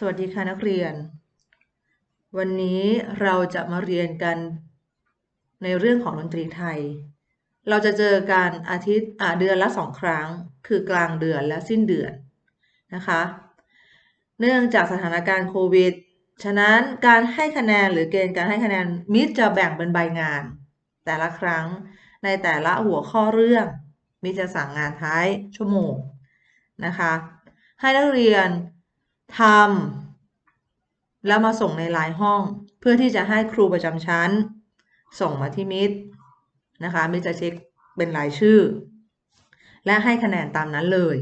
สวัสดีค่ะนักเรียน วันนี้เราจะมาเรียนกันในเรื่องของดนตรีไทย เราจะเจอกันอาทิตย์เดือนละสองครั้ง คือกลางเดือนและสิ้นเดือนนะคะ เนื่องจากสถานการณ์โควิด ฉะนั้นการให้คะแนนหรือเกณฑ์การให้คะแนนมิตรจะแบ่งเป็นใบงาน แต่ละครั้งในแต่ละหัวข้อเรื่องมิตรจะสั่งงานท้ายชั่วโมงนะคะ ให้นักเรียน ทำแล้วมาส่งในไลน์ห้อง เพื่อที่จะให้ครูประจำชั้น ส่งมาที่มิตรนะคะมิตรจะเช็คเป็นรายชื่อ และให้คะแนนตามนั้นเลย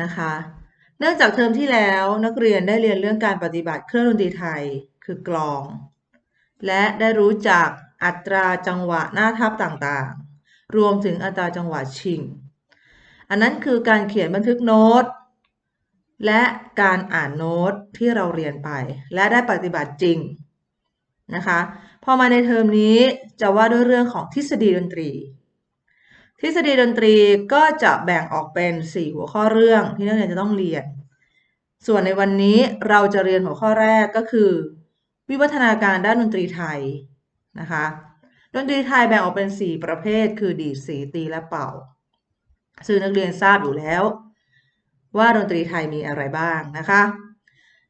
นะคะ เนื่องจากเทอมที่แล้วนักเรียนได้เรียนเรื่องการปฏิบัติเครื่องดนตรีไทยคือกลอง และได้รู้จักอัตราจังหวะหน้าทับต่างๆ รวมถึงอัตราจังหวะชิง อันนั้นคือการเขียนบันทึกโน้ต และการอ่านโน้ตที่เราเรียนไป และได้ปฏิบัติจริงนะคะพอมาในเทอมนี้จะว่าด้วยเรื่องของทฤษฎีดนตรี ทฤษฎีดนตรีก็จะแบ่งออกเป็น 4 หัวข้อเรื่องที่นักเรียนจะต้องเรียน ส่วนในวันนี้เราจะเรียนหัวข้อแรกก็คือ วิวัฒนาการด้านดนตรีไทยนะคะดนตรีไทยแบ่งออกเป็น 4 ประเภท คือดีดสีตีและเป่า ซึ่งนักเรียนทราบอยู่แล้ว ว่าดนตรีไทยมีอะไรบ้างนะคะ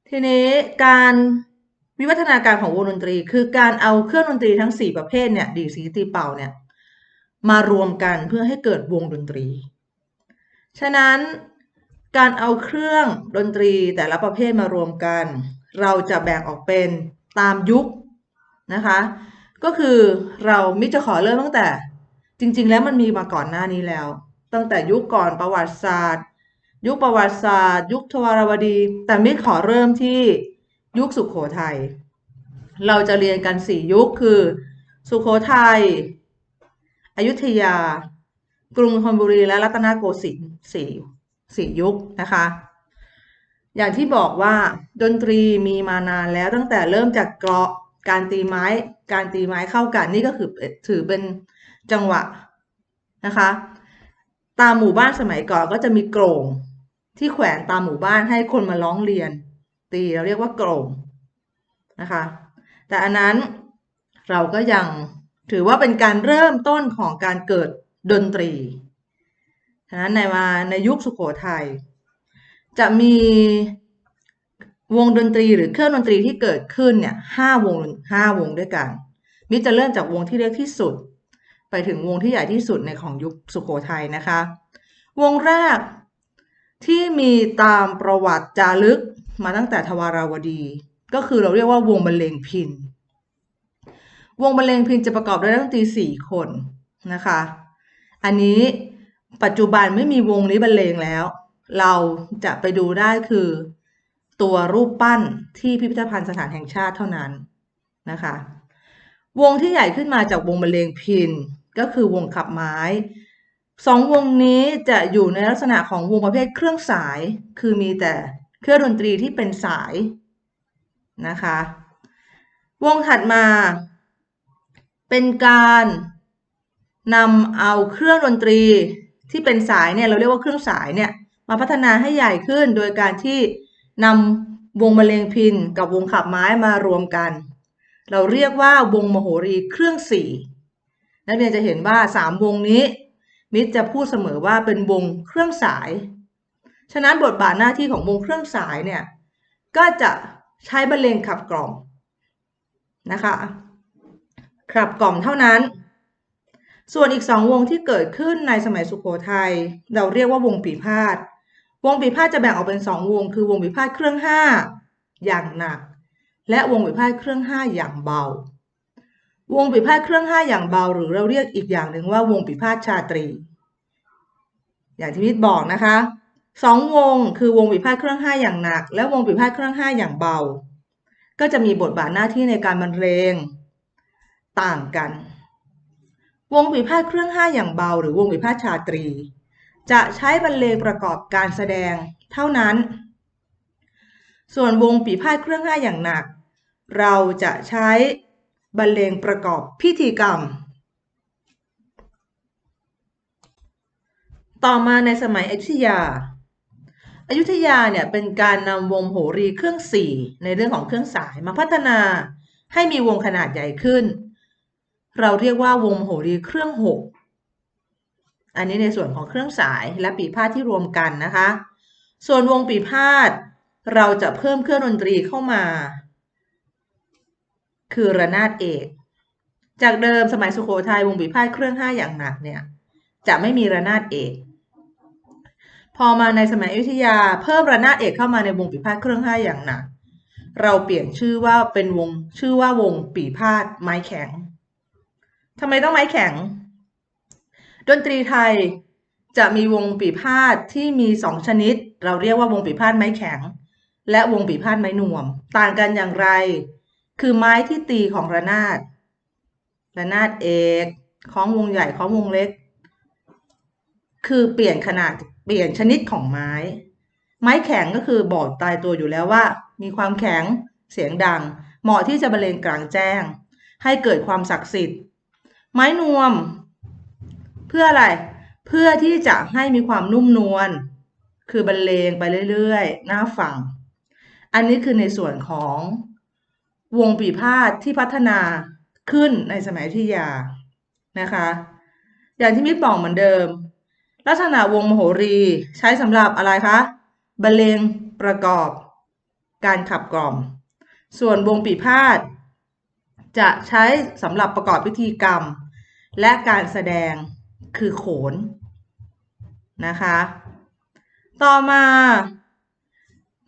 ทีนี้การวิวัฒนาการของวงดนตรี คือการเอาเครื่องดนตรีทั้ง 4 ประเภทเนี่ยดีสีตีเป่าเนี่ยมารวมกันเพื่อให้เกิดวงดนตรี ฉะนั้นการเอาเครื่องดนตรีแต่ละประเภทมารวมกัน เราจะแบ่งออกเป็นตามยุคนะคะ ก็คือเรามิจะขอเริ่มตั้งแต่จริง ๆ แล้วมันมีมาก่อนหน้านี้แล้ว ตั้งแต่ยุคก่อนประวัติศาสตร์ ยุคประวัติศาสตร์ ยุคทวารวดี แต่มิขอเริ่มที่ยุคสุขโขทัยเราจะเรียนกันสี่ยุคคือ สุขโขทัยอยุธยา กรุงธนบุรีและรัตนโกสินทร์สี่สี่ยุคนะคะ อย่างที่บอกว่าดนตรีมีมานานแล้วตั้งแต่เริ่มจากเกราะการตีไม้ การตีไม้เข้ากันนี่ก็คือถือเป็นจังหวะนะคะ ตามหมู่บ้านสมัยก่อนก็จะมีโกร่ง ที่แขวนตามหมู่บ้านให้คนมาร้องเรียน ตีเราเรียกว่าโกรงนะคะ แต่อันนั้นเราก็ยังถือว่าเป็นการเริ่มต้นของการเกิดดนตรีฉะนั้นในมาในยุคสุขโขทัยจะมีวงดนตรีหรือเครื่องดนตรีที่เกิดขึ้นเนี่ยห้าวงห้าวงด้วยกันมิจะเริ่มจากวงที่เล็กที่สุด ไปถึงวงที่ใหญ่ที่สุดในของยุคสุขโขทัยนะคะ วงแรก ที่มีตามประวัติจารึกมาตั้งแต่ทวาราวดี ก็คือเราเรียกว่าวงบรรเลงพิน วงบรรเลงพินจะประกอบด้วยนักดนตรีสี่คนนะคะ อันนี้ปัจจุบันไม่มีวงนี้บรรเลงแล้ว เราจะไปดูได้คือ ตัวรูปปั้นที่พิพิธภัณฑ์สถานแห่งชาติเท่านั้นนะคะ วงที่ใหญ่ขึ้นมาจากวงบรรเลงพินก็คือวงขับไม้ สองวงนี้จะอยู่ในลักษณะของวงประเภทเครื่องสาย คือมีแต่เครื่องดนตรีที่เป็นสายนะคะ วงถัดมา เป็นการนำเอาเครื่องดนตรีที่เป็นสายเนี่ยเราเรียกว่าเครื่องสายเนี่ยมาพัฒนาให้ใหญ่ขึ้นโดยการที่นำวงบรรเลงพินกับวงขับไม้มารวมกัน เราเรียกว่าวงมโหรีเครื่องสี่นักเรียนจะเห็นว่าสามวงนี้ มิตรจะพูดเสมอว่าเป็นวงเครื่องสาย ฉะนั้นบทบาทหน้าที่ของวงเครื่องสายเนี่ยก็จะใช้บรรเลงขับกล่อมนะคะขับกล่อมเท่านั้น ส่วนอีกสองวงที่เกิดขึ้นในสมัยสุโขทัยเราเรียกว่าวงปีพาทวงปีพาทจะแบ่งออกเป็นสองวง คือวงปีพาทเครื่องห้าอย่างหนัก และวงปีพาทเครื่องห้าอย่างเบา วงปีพาทเครื่องห้าอย่างเบา หรือเราเรียกอีกอย่างหนึ่งว่าวงปีพาทชาตรี อย่างที่มิตรบอกนะคะสองวงคือวงปีพาทเครื่องห้าอย่างหนัก และวงปีพาทเครื่องห้าอย่างเบา ก็จะมีบทบาทหน้าที่ในการบรรเลงต่างกัน วงปีพาทเครื่องห้าอย่างเบา หรือวงปีพาทชาตรี จะใช้บรรเลงประกอบการแสดงเท่านั้น ส่วนวงปีพาทเครื่องห้าอย่างหนัก เราจะใช้ บรรเลงประกอบพิธีกรรม ต่อมาในสมัยอยุธยาอายุธยาเนี่ยเป็นการนำวงโหรีเครื่องสี่ในเรื่องของเครื่องสายมาพัฒนาให้มีวงขนาดใหญ่ขึ้น เราเรียกว่าวงโหรีเครื่องหกอันนี้ในส่วนของเครื่องสายและปีพาทที่รวมกันนะคะ ส่วนวงปีพาทเราจะเพิ่มเครื่องดนตรีเข้ามา คือระนาดเอก จากเดิมสมัยสุโขทัยวงปีพาทเครื่องห้าอย่างหนักเนี่ยจะไม่มีระนาดเอก พอมาในสมัยอยุธยาเพิ่มระนาดเอกเข้ามาในวงปีพาทเครื่องห้าอย่างหนัก เราเปลี่ยนชื่อว่าเป็นวงชื่อว่าวงปีพาทไม้แข็งทำไมต้องไม้แข็ง ดนตรีไทยจะมีวงปีพาทที่มีสองชนิด เราเรียกว่าวงปีพาทไม้แข็ง และวงปีพาทไม้นวม ต่างกันอย่างไร คือไม้ที่ตีของระนาด ระนาดเอกของวงใหญ่ของวงเล็ก คือเปลี่ยนขนาดเปลี่ยนชนิดของไม้ ไม้แข็งก็คือบอกตายตัวอยู่แล้วว่า มีความแข็งเสียงดัง เหมาะที่จะบรรเลงกลางแจ้ง ให้เกิดความศักดิ์สิทธิ์ ไม้นวม เพื่ออะไร เพื่อที่จะให้มีความนุ่มนวลคือบรรเลงไปเรื่อยๆน่าฟัง อันนี้คือในส่วนของ วงปีพาทที่พัฒนาขึ้นในสมัยอยุธยานะคะ อย่างที่มิตรบอกเหมือนเดิม ลักษณะวงมโหรีใช้สำหรับอะไรคะบรรเลงประกอบ การขับกล่อม ส่วนวงปีพาทจะใช้สำหรับประกอบพิธีกรรม และการแสดงคือโขนนะคะ ต่อมา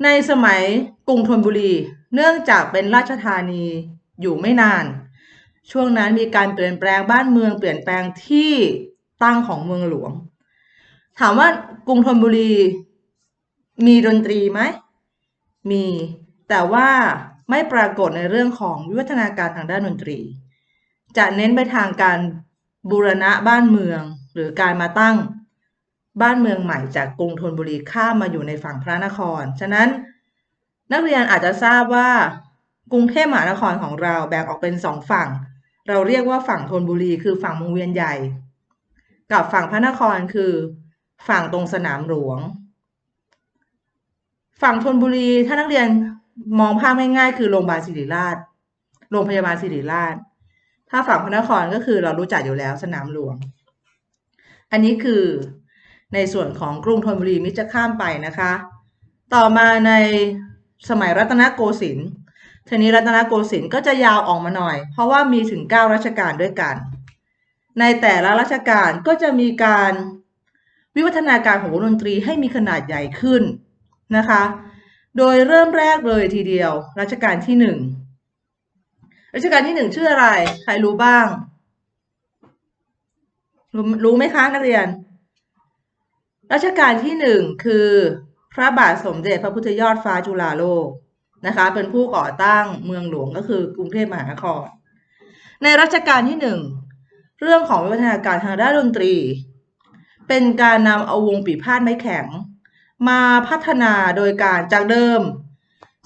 ในสมัยกรุงธนบุรี เนื่องจากเป็นราชธานีอยู่ไม่นาน ช่วงนั้นมีการเปลี่ยนแปลงบ้านเมืองเปลี่ยนแปลงที่ตั้งของเมืองหลวง ถามว่ากรุงธนบุรีมีดนตรีไหม มี แต่ว่าไม่ปรากฏในเรื่องของวิวัฒนาการทางด้านดนตรี จะเน้นไปทางการบูรณะบ้านเมือง หรือการมาตั้ง บ้านเมืองใหม่จากกรุงธนบุรีข้ามมาอยู่ในฝั่งพระนคร ฉะนั้น นักเรียนอาจจะทราบว่ากรุงเทพมหานครของเราแบ่งออกเป็นสองฝั่ง เราเรียกว่าฝั่งธนบุรีคือฝั่งวงเวียนใหญ่ กับฝั่งพระนครคือ ฝั่งตรงสนามหลวง ฝั่งธนบุรีถ้านักเรียนมองภาพง่ายๆคือโรงพยาบาลศิริราช โรงพยาบาลศิริราช ถ้าฝั่งพระนครก็คือเรารู้จักอยู่แล้วสนามหลวง อันนี้คือ ในส่วนของกรุงธนบุรีมิจะข้ามไปนะคะ ต่อมาในสมัยรัตนโกสินทร์ทีนี้รัตนโกสินทร์ก็จะยาวออกมาหน่อย เพราะว่ามีถึง 9 รัชกาลด้วยกัน ในแต่ละรัชกาลก็จะมีการวิวัฒนาการของวงดนตรีให้มีขนาดใหญ่ขึ้นนะคะ โดยเริ่มแรกเลยทีเดียว รัชกาลที่หนึ่งรัชกาลที่หนึ่งชื่ออะไร ใครรู้บ้าง รู้รู้ไหมคะนักเรียน รัชกาลที่หนึ่งคือพระบาทสมเด็จพระพุทธยอดฟ้าจุฬาโลกนะคะเป็นผู้ก่อตั้งเมืองหลวงก็คือกรุงเทพมหานคร ในรัชกาลที่หนึ่งเรื่องของวิวัฒนาการทางด้านดนตรี เป็นการนำเอาวงปีพาทไม้แข็ง มาพัฒนาโดยการจากเดิม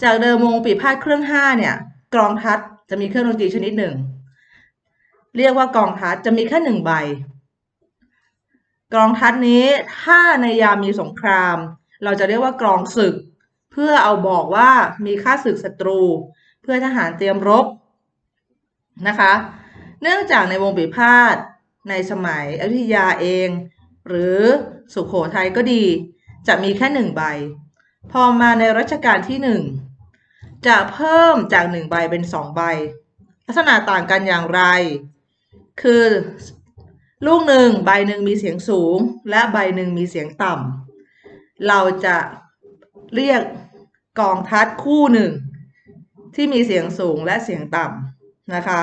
จากเดิมวงปีพาทเครื่องห้าเนี่ยกรองทัดจะมีเครื่องดนตรีชนิดหนึ่ง เรียกว่ากองทัดจะมีแค่หนึ่งใบ กรองทัดนี้ถ้าในยามมีสงคราม เราจะเรียกว่ากรองศึก เพื่อเอาบอกว่ามีค่าศึกศัตรู เพื่อทหารเตรียมรบนะคะ เนื่องจากในวงปีพาทในสมัยอยุธยาเอง หรือสุขโขทัยก็ดี จะมีแค่หนึ่งใบ พอมาในรัชกาลที่หนึ่งจะเพิ่มจากหนึ่งใบเป็นสองใบ ลักษณะต่างกันอย่างไร คือ ลูกหนึ่งใบหนึ่งมีเสียงสูง และใบหนึ่งมีเสียงต่ำเราจะเรียกกองทัดคู่หนึ่ง ที่มีเสียงสูงและเสียงต่ำนะคะ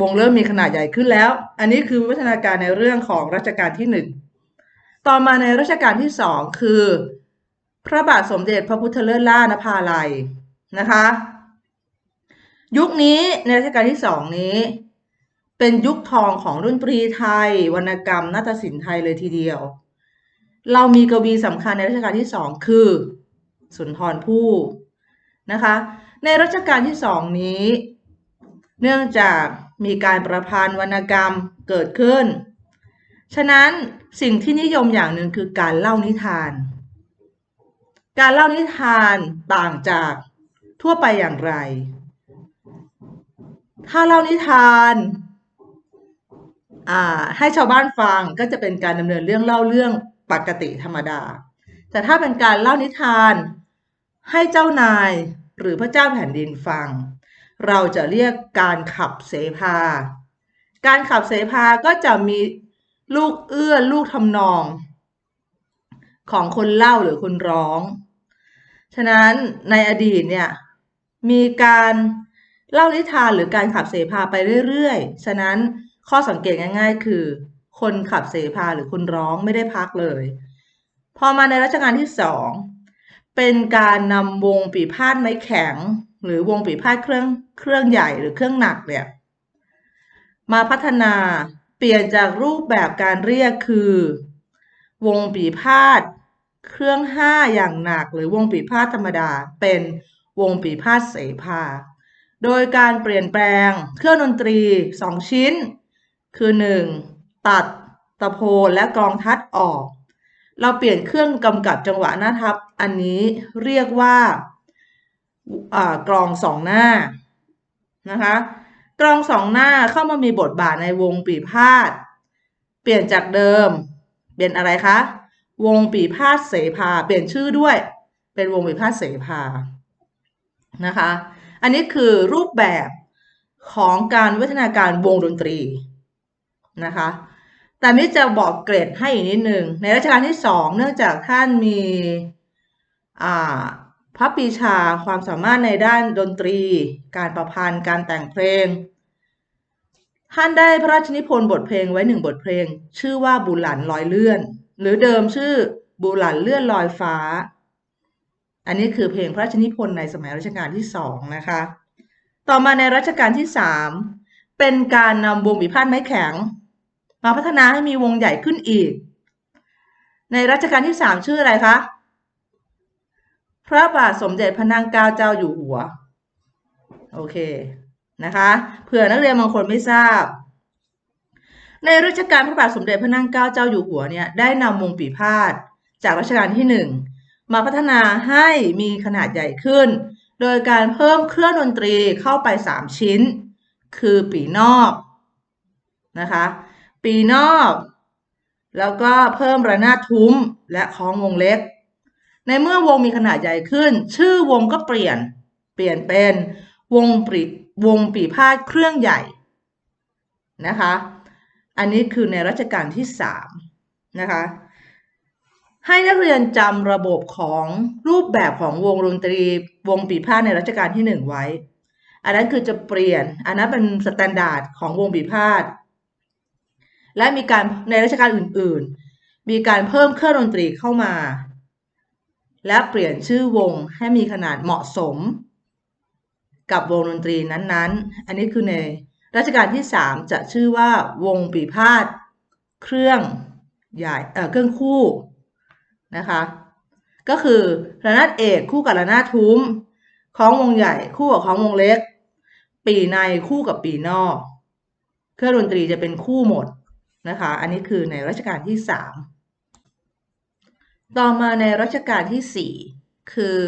วงเริ่มมีขนาดใหญ่ขึ้นแล้ว อันนี้คือวิวัฒนาการในเรื่องของรัชกาลที่หนึ่งต่อมาในรัชกาลที่สองคือ พระบาทสมเด็จพระพุทธเลิศล่านภาลัยนะคะ ยุคนี้ในรัชกาลที่สองนี้ เป็นยุคทองของดนตรีไทย วรรณกรรมนาฏศิลป์ไทยเลยทีเดียว เรามีกวีสำคัญในรัชกาลที่สองคือ สุนทรภู่นะคะ ในรัชกาลที่สองนี้ เนื่องจากมีการประพันธ์วรรณกรรมเกิดขึ้น ฉะนั้นสิ่งที่นิยมอย่างหนึ่งคือการเล่านิทาน การเล่านิทานต่างจากทั่วไปอย่างไร ถ้าเล่านิทาน ให้ชาวบ้านฟังก็จะเป็นการดำเนินเรื่องเล่าเรื่องปกติธรรมดา แต่ถ้าเป็นการเล่านิทานให้เจ้านายหรือพระเจ้าแผ่นดินฟัง เราจะเรียกการขับเสภา การขับเสภาก็จะมีลูกเอื้อนลูกทำนอง ของคนเล่าหรือคนร้อง ฉะนั้นในอดีตเนี่ยมีการเล่านิทานหรือการขับเสภาไปเรื่อยๆ ฉะนั้น ข้อสังเกตง่าย ๆ คือ คนขับเสภาหรือคนร้องไม่ได้พักเลย พอมาในรัชกาลที่สองเป็นการนำวงปีพาดไม้แข็ง หรือวงปีพาดเครื่องเครื่องใหญ่หรือเครื่องหนักเนี่ยมาพัฒนาเปลี่ยนจากรูปแบบการเรียกคือ วงปีพาดเครื่องห้าอย่างหนัก หรือวงปีพาดธรรมดา เป็นวงปีพาดเสภา โดยการเปลี่ยนแปลงเครื่องดนตรีสองชิ้น คือ 1. ตัดตะโพนและกลองทัดออก เราเปลี่ยนเครื่องกำกับจังหวะหน้าทับ อันนี้เรียกว่ากลองสองหน้านะคะกลองสองหน้าเข้ามามีบทบาทในวงปีพาดเปลี่ยนจากเดิม เป็นอะไรคะ วงปีพาดเสภา เปลี่ยนชื่อด้วย เป็นวงปีพาดเสภานะคะ อันนี้คือรูปแบบของการวิวัฒนาการวงดนตรี นะคะแต่มิจะบอกเกรดให้อีกนิดหนึ่งในรัชกาลที่สองเนื่องจากท่านมีพระปีชาความสามารถในด้านดนตรี การประพันธ์ การแต่งเพลง ท่านได้พระราชนิพนธ์บทเพลงไว้หนึ่งบทเพลง ชื่อว่าบุหลันลอยเลื่อน หรือเดิมชื่อบุหลันเลื่อนลอยฟ้า อันนี้คือเพลงพระราชนิพนธ์ในสมัยรัชกาลที่สองนะคะ ต่อมาในรัชกาลที่สามเป็นการนำวงบิพาทไม้แข็ง มาพัฒนาให้มีวงใหญ่ขึ้นอีก ในรัชกาลที่สามชื่ออะไรคะ พระบาทสมเด็จพระนางเกล้าเจ้าอยู่หัว โอเคนะคะเผื่อนักเรียนบางคนไม่ทราบ ในรัชกาลพระบาทสมเด็จพระนางเกล้าเจ้าอยู่หัวเนี่ยได้นำวงปีพาดจากรัชกาลที่หนึ่งมาพัฒนาให้มีขนาดใหญ่ขึ้น โดยการเพิ่มเครื่องดนตรีเข้าไป 3 ชิ้น คือปีนอกนะคะ ปีนอก แล้วก็เพิ่มระนาดทุ้มและคล้องวงเล็ก ในเมื่อวงมีขนาดใหญ่ขึ้น ชื่อวงก็เปลี่ยน เปลี่ยนเป็นวงปีวงปีพาดเครื่องใหญ่นะคะ อันนี้คือในรัชกาลที่สามนะคะ ให้นักเรียนจำระบบของรูปแบบของวงดนตรี วงปีพาดในรัชกาลที่หนึ่งไว้ อันนั้นคือจะเปลี่ยน อันนั้นเป็นสแตนดาร์ดของวงปีพาด และมีการในรัชกาลอื่น ๆ มีการเพิ่มเครื่องดนตรีเข้ามา และเปลี่ยนชื่อวงให้มีขนาดเหมาะสม กับวงดนตรีนั้นๆ อันนี้คือในรัชกาลที่ 3 จะชื่อว่าวงปีพาดเครื่องใหญ่เอ่อเครื่องคู่นะคะก็คือระนาดเอกคู่กับระนาดทุ้มคล้องวงใหญ่คู่กับคล้องวงเล็ก ปีในคู่กับปีนอก เครื่องดนตรีจะเป็นคู่หมด นะคะ อันนี้คือในรัชกาลที่ 3 ต่อมาในรัชกาลที่ 4 คือ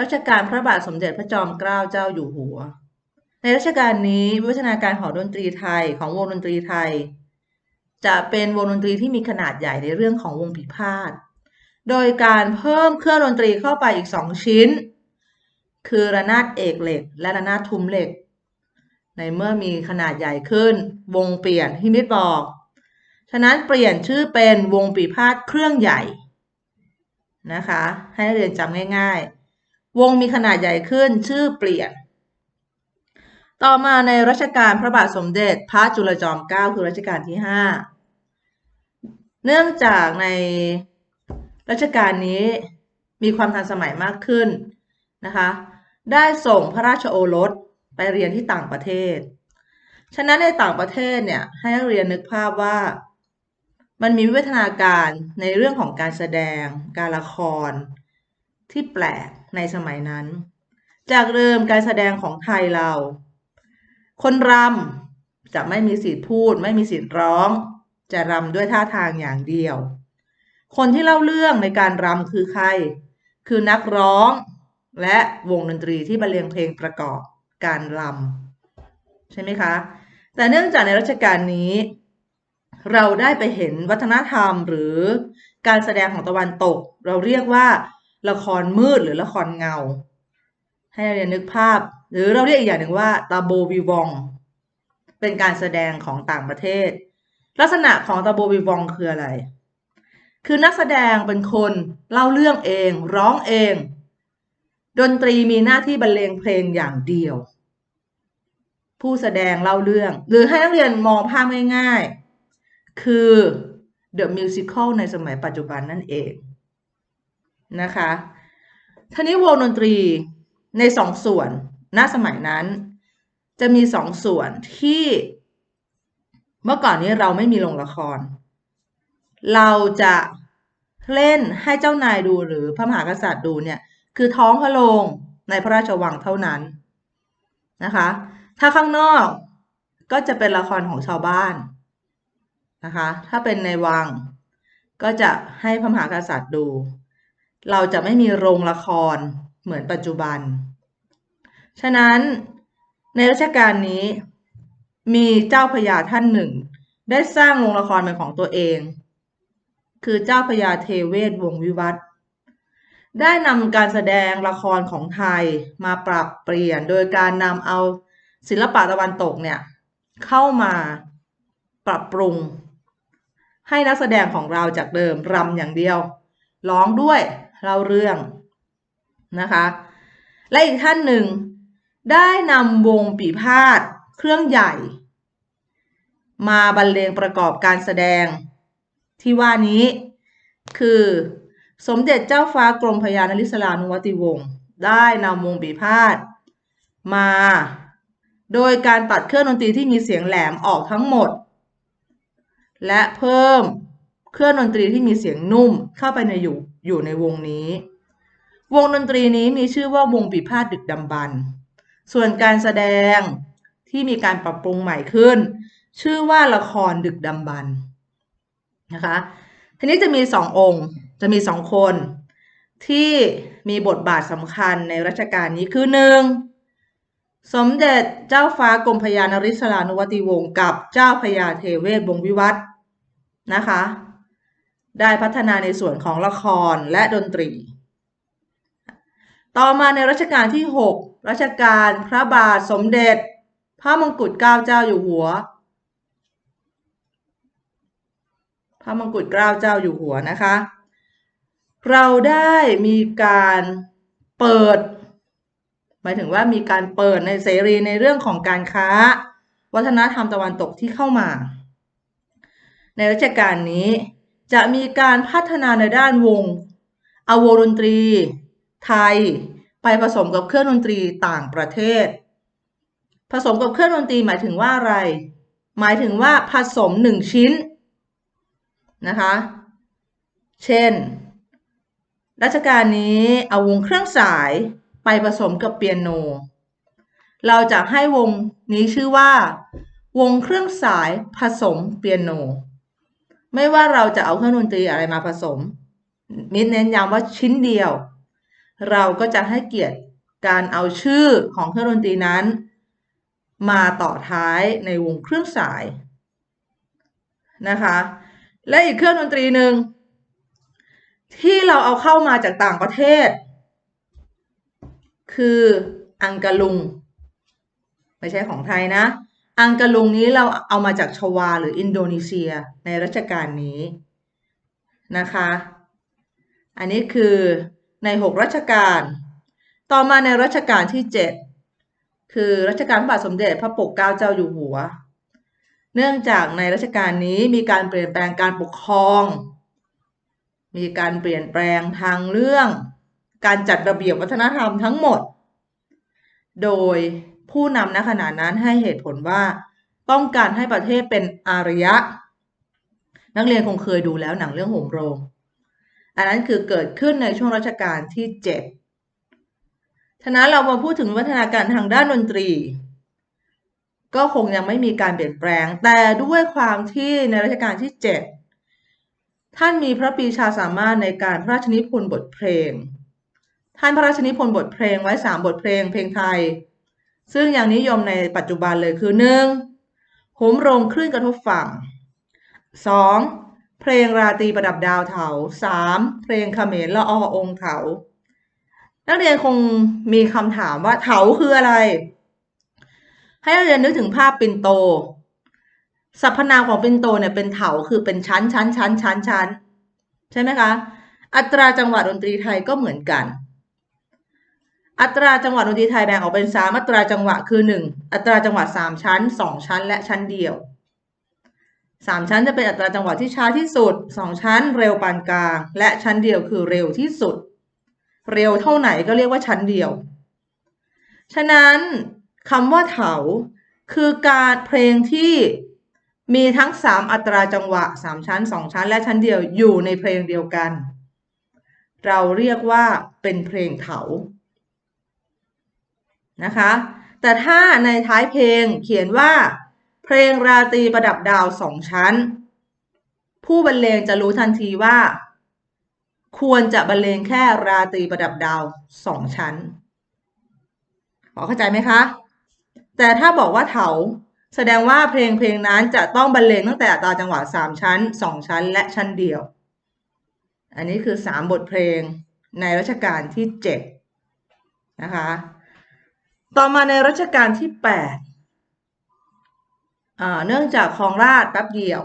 รัชกาลพระบาทสมเด็จพระจอมเกล้าเจ้าอยู่หัว ในรัชกาลนี้วิวัฒนาการของดนตรีไทยของวงดนตรีไทย จะเป็นวงดนตรีที่มีขนาดใหญ่ในเรื่องของวงผีพาดโดยการเพิ่มเครื่องดนตรีเข้าไปอีกสองชิ้น คือระนาดเอกเหล็ก และระนาดทุมเหล็ก ในเมื่อมีขนาดใหญ่ขึ้น วงเปลี่ยนที่มิตรบอก ฉะนั้นเปลี่ยนชื่อเป็นวงปีพาดเครื่องใหญ่นะคะ ให้เรียนจำง่าย ๆ วงมีขนาดใหญ่ขึ้นชื่อเปลี่ยน ต่อมาในรัชกาลพระบาทสมเด็จพระจุลจอมเกล้าคือรัชกาลที่ 5 เนื่องจากในรัชกาลนี้มีความทันสมัยมากขึ้นนะคะ ได้ส่งพระราชโอรส ไปเรียนที่ต่างประเทศ ฉะนั้นในต่างประเทศเนี่ยให้นักเรียนนึกภาพว่ามันมีวิวัฒนาการในเรื่องของการแสดง การละคร ที่แปลกในสมัยนั้น จากเดิมการแสดงของไทยเรา คนรำจะไม่มีสิทธิ์พูด ไม่มีสิทธิ์ร้อง จะรำด้วยท่าทางอย่างเดียว คนที่เล่าเรื่องในการรำคือใคร คือนักร้องและวงดนตรีที่บรรเลงเพลงประกอบ การรำใช่ไหมคะ แต่เนื่องจากในรัชกาลนี้ เราได้ไปเห็นวัฒนธรรมหรือการแสดงของตะวันตก เราเรียกว่าละครมืดหรือละครเงา ให้นักเรียนนึกภาพ หรือเราเรียกอีกอย่างหนึ่งว่าตาโบวีวอง เป็นการแสดงของต่างประเทศ ลักษณะของตาโบวีวองคืออะไร คือนักแสดงเป็นคนเล่าเรื่องเอง ร้องเอง ดนตรีมีหน้าที่บรรเลงเพลงอย่างเดียว ผู้แสดงเล่าเรื่อง หรือให้นักเรียนมองภาพง่ายๆ คือ The Musical ในสมัยปัจจุบันนั่นเองนะคะทีนี้วงดนตรีในสองส่วนณสมัยนั้น จะมีสองส่วนที่เมื่อก่อนนี้เราไม่มีโรงละคร เราจะเล่นให้เจ้านายดูหรือพระมหากษัตริย์ดูเนี่ย คือท้องพระโรงในพระราชวังเท่านั้นนะคะ ถ้าข้างนอกก็จะเป็นละครของชาวบ้านนะคะ ถ้าเป็นในวังก็จะให้พระมหากษัตริย์ดู เราจะไม่มีโรงละครเหมือนปัจจุบัน ฉะนั้นในรัชกาลนี้มีเจ้าพญาท่านหนึ่ง ได้สร้างโรงละครเป็นของตัวเอง คือเจ้าพญาเทเวศวงวิวัฒได้นำการแสดงละครของไทยมาปรับเปลี่ยนโดยการนำเอา ศิลปะตะวันตกเนี่ยเข้ามาปรับปรุง ให้นักแสดงของเราจากเดิมรำอย่างเดียว ร้องด้วยเล่าเรื่องนะคะ และอีกท่านหนึ่งได้นำวงปีพาดเครื่องใหญ่ มาบรรเลงประกอบการแสดงที่ว่านี้คือสมเด็จเจ้าฟ้ากรมพยานริศลานุวัติวงศ์ได้นำวงปีพาดมา โดยการตัดเครื่องดนตรีที่มีเสียงแหลมออกทั้งหมด และเพิ่มเครื่องดนตรีที่มีเสียงนุ่มเข้าไปในอยู่อยู่ในวงนี้ วงดนตรีนี้มีชื่อว่าวงปีพาดดึกดำบรรส่วนการแสดงที่มีการปรับปรุงใหม่ขึ้น ชื่อว่าละครดึกดำบรรนะคะทีนี้จะมีสององค์จะมีสองคนที่มีบทบาทสำคัญในรัชกาลนี้คือหนึ่ง สมเด็จเจ้าฟ้ากรมพยานริศลานุวัติวงศ์กับเจ้าพญาเทเวศวงวิวัฒน์นะคะ ได้พัฒนาในส่วนของละครและดนตรี ต่อมาในรัชกาลที่ 6 รัชกาลพระบาทสมเด็จ พระมงกุฎเกล้าเจ้าอยู่หัว พระมงกุฎเกล้าเจ้าอยู่หัวนะคะ เราได้มีการเปิด หมายถึงว่ามีการเปิดในเสรีในเรื่องของการค้า วัฒนธรรมตะวันตกที่เข้ามา ในรัชกาลนี้จะมีการพัฒนาในด้านวงอาวดนตรี ไทย ไปผสมกับเครื่องดนตรีต่างประเทศ ผสมกับเครื่องดนตรีหมายถึงว่าอะไร หมายถึงว่าผสมหนึ่งชิ้นนะคะ เช่น รัชกาลนี้เอาวงเครื่องสาย ไปผสมกับเปียโน เราจะให้วงนี้ชื่อว่า วงเครื่องสายผสมเปียโน ไม่ว่าเราจะเอาเครื่องดนตรีอะไรมาผสม มิดเน้นย้ำว่าชิ้นเดียว เราก็จะให้เกียรติการเอาชื่อของเครื่องดนตรีนั้น มาต่อท้ายในวงเครื่องสายนะคะ และอีกเครื่องดนตรีหนึ่งที่เราเอาเข้ามาจากต่างประเทศ คืออังกะลุง ไม่ใช่ของไทยนะ อังกะลุงนี้เราเอามาจากชวาหรืออินโดนีเซียในรัชกาลนี้นะคะ อันนี้คือในหกรัชกาล ต่อมาในรัชกาลที่เจ็ดคือรัชกาลพระบาทสมเด็จพระปกเกล้าเจ้าอยู่หัว เนื่องจากในรัชกาลนี้มีการเปลี่ยนแปลงการปกครอง มีการเปลี่ยนแปลงทางเรื่อง การจัดระเบียบวัฒนธรรมทั้งหมด โดยผู้นำณขณะนั้นให้เหตุผลว่า ต้องการให้ประเทศเป็นอารยะ นักเรียนคงเคยดูแล้วหนังเรื่องโหมโรง อันนั้นคือเกิดขึ้นในช่วงรัชกาลที่เจ็ดฉะนั้นเรามาพูดถึงวัฒนาการทางด้านดนตรี ก็คงยังไม่มีการเปลี่ยนแปลง แต่ด้วยความที่ในรัชกาลที่เจ็ดท่านมีพระปีชาสามารถในการพระราชนิพนธ์บทเพลง ท่านพระราชนิพนธ์บทเพลงไว้สามบทเพลงเพลงไทย ซึ่งยังนิยมในปัจจุบันเลยคือหนึ่งโหมโรงคลื่นกระทบฝั่งสองเพลงราตรีประดับดาวเถาสามเพลงเขมรละออองเถา นักเรียนคงมีคำถามว่าเถาคืออะไร ให้นักเรียนนึกถึงภาพปิ่นโตสรรพนามของปิ่นโตเนี่ยเป็นเถาคือเป็นชั้นชั้นชั้นชั้นชั้นใช่ไหมคะ อัตราจังหวะดนตรีไทยก็เหมือนกัน อัตราจังหวะดนตรีไทยแบ่งออกเป็นสามอัตราจังหวะคือหนึ่งอัตราจังหวะสามชั้นสองชั้น และชั้นเดียวสามชั้นจะเป็นอัตราจังหวะที่ช้าที่สุดสองชั้นเร็วปานกลาง และชั้นเดียวคือเร็วที่สุด เร็วเท่าไหนก็เรียกว่าชั้นเดียว ฉะนั้นคำว่าเถาคือการเพลงที่มีทั้งสามอัตราจังหวะสามชั้นสองชั้น และชั้นเดียวอยู่ในเพลงเดียวกัน เราเรียกว่าเป็นเพลงเถา นะคะ แต่ถ้าในท้ายเพลงเขียนว่า เพลงราตรีประดับดาวสองชั้น ผู้บรรเลงจะรู้ทันทีว่า ควรจะบรรเลงแค่ราตรีประดับดาวสองชั้นพอเข้าใจไหมคะ แต่ถ้าบอกว่าเถาแสดงว่าเพลงเพลงนั้นจะต้องบรรเลงตั้งแต่ตาจังหวะสามชั้นสองชั้น และชั้นเดียว อันนี้คือสามบทเพลงในรัชกาลที่เจ็ดนะคะ ต่อมาในรัชกาลที่แปดเนื่องจากครองราชแป๊บเดียว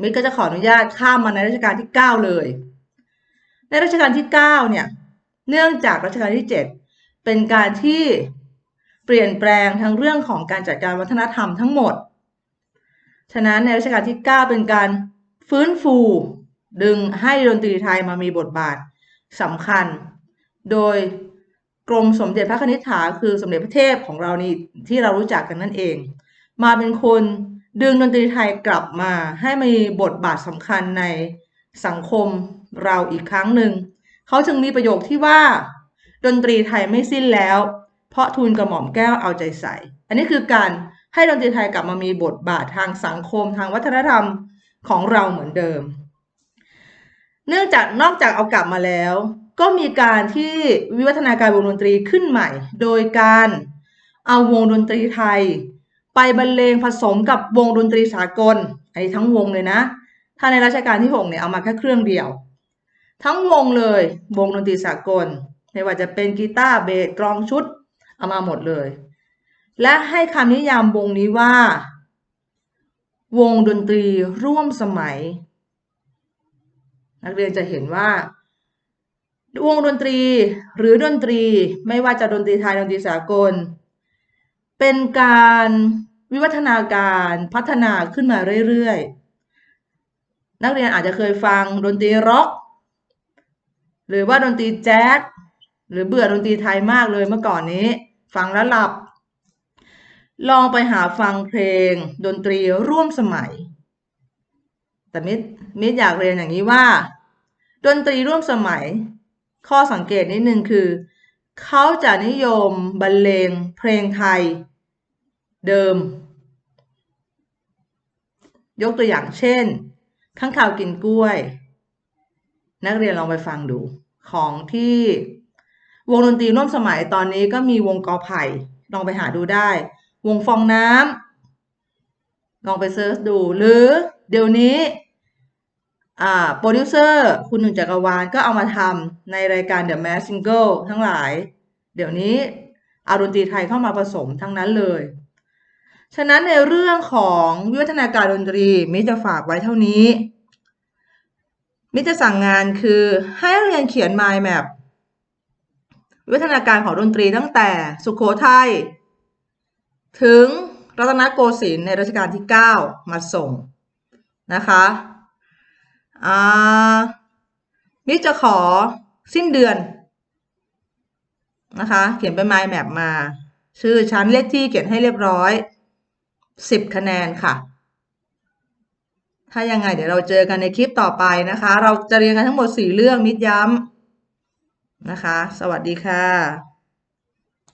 มิตรก็จะขออนุญาตข้ามมาในรัชกาลที่เก้าเลย ในรัชกาลที่เก้าเนี่ย เนื่องจากรัชกาลที่เจ็ดเป็นการที่เปลี่ยนแปลงทั้งเรื่องของการจัดการวัฒนธรรมทั้งหมด ฉะนั้นในรัชกาลที่ 9 เป็นการฟื้นฟูดึงให้ดนตรีไทยมามีบทบาทสำคัญ โดย กรมสมเด็จพระนิธิถาคือสมเด็จพระเทพของเรานี่ที่เรารู้จักกันนั่นเอง มาเป็นคนดึงดนตรีไทยกลับมาให้มีบทบาทสำคัญในสังคมเราอีกครั้งหนึ่ง เขาจึงมีประโยคที่ว่า ดนตรีไทยไม่สิ้นแล้ว เพราะทูลกระหม่อมแก้วเอาใจใส่ อันนี้คือการให้ดนตรีไทยกลับมามีบทบาททางสังคมทางวัฒนธรรมของเราเหมือนเดิม เนื่องจากนอกจากเอากลับมาแล้ว ก็มีการที่วิวัฒนาการวงดนตรีขึ้นใหม่ โดยการเอาวงดนตรีไทย ไปบรรเลงผสมกับวงดนตรีสากลอันนี้ทั้งวงเลยนะ ถ้าในรัชกาลที่6เนี่ยเอามาแค่เครื่องเดียว ทั้งวงเลยวงดนตรีสากลไม่ว่าจะเป็นกีตาร์เบสกลองชุดเอามาหมดเลย และให้คำนิยามวงนี้ว่า วงดนตรีร่วมสมัย นักเรียนจะเห็นว่าวงดนตรีหรือดนตรีไม่ว่าจะดนตรีไทยดนตรีสากล เป็นการวิวัฒนาการพัฒนาขึ้นมาเรื่อยๆ นักเรียนอาจจะเคยฟังดนตรีร็อกหรือว่าดนตรีแจ๊สหรือเบื่อดนตรีไทยมากเลยเมื่อก่อนนี้ ฟังแล้วหลับ ลองไปหาฟังเพลง ดนตรีร่วมสมัย แต่มิตรมิตรอยากเรียนอย่างนี้ว่า ดนตรีร่วมสมัย ข้อสังเกตนิดนึงคือ เขาจะนิยมบรรเลงเพลงไทย เดิม ยกตัวอย่างเช่น ข้างข่าวกินกล้วย นักเรียนลองไปฟังดูของที่วงดนตรีร่วมสมัยตอนนี้ก็มีวงกอไผ่ ลองไปหาดูได้ วงฟองน้ำลองไปเซิร์ชดู หรือเดี๋ยวนี้ โปรดิวเซอร์คุณหนึ่งจักรวาลก็เอามาทำในรายการ The Mask Single ทั้งหลาย เดี๋ยวนี้อาดนตีไทยเข้ามาผสมทั้งนั้นเลย ฉะนั้นในเรื่องของวิวัฒนาการดนตรีมิจะฝากไว้เท่านี้ มิจะสั่งงานคือให้เรียนเขียน mind map วิวัฒนาการของดนตรีตั้งแต่สุขโขทัยถึงรัตนโกสินทร์ในรัชกาลที่ 9 มาส่งนะคะ มิจะขอสิ้นเดือน นะคะ เขียนเป็นไมล์แมปมา ชื่อชั้นเลขที่เขียนให้เรียบร้อย10คะแนนค่ะ ถ้ายังไงเดี๋ยวเราเจอกันในคลิปต่อไปนะคะ เราจะเรียนกันทั้งหมด4เรื่องมิดย้ำนะคะ สวัสดีค่ะ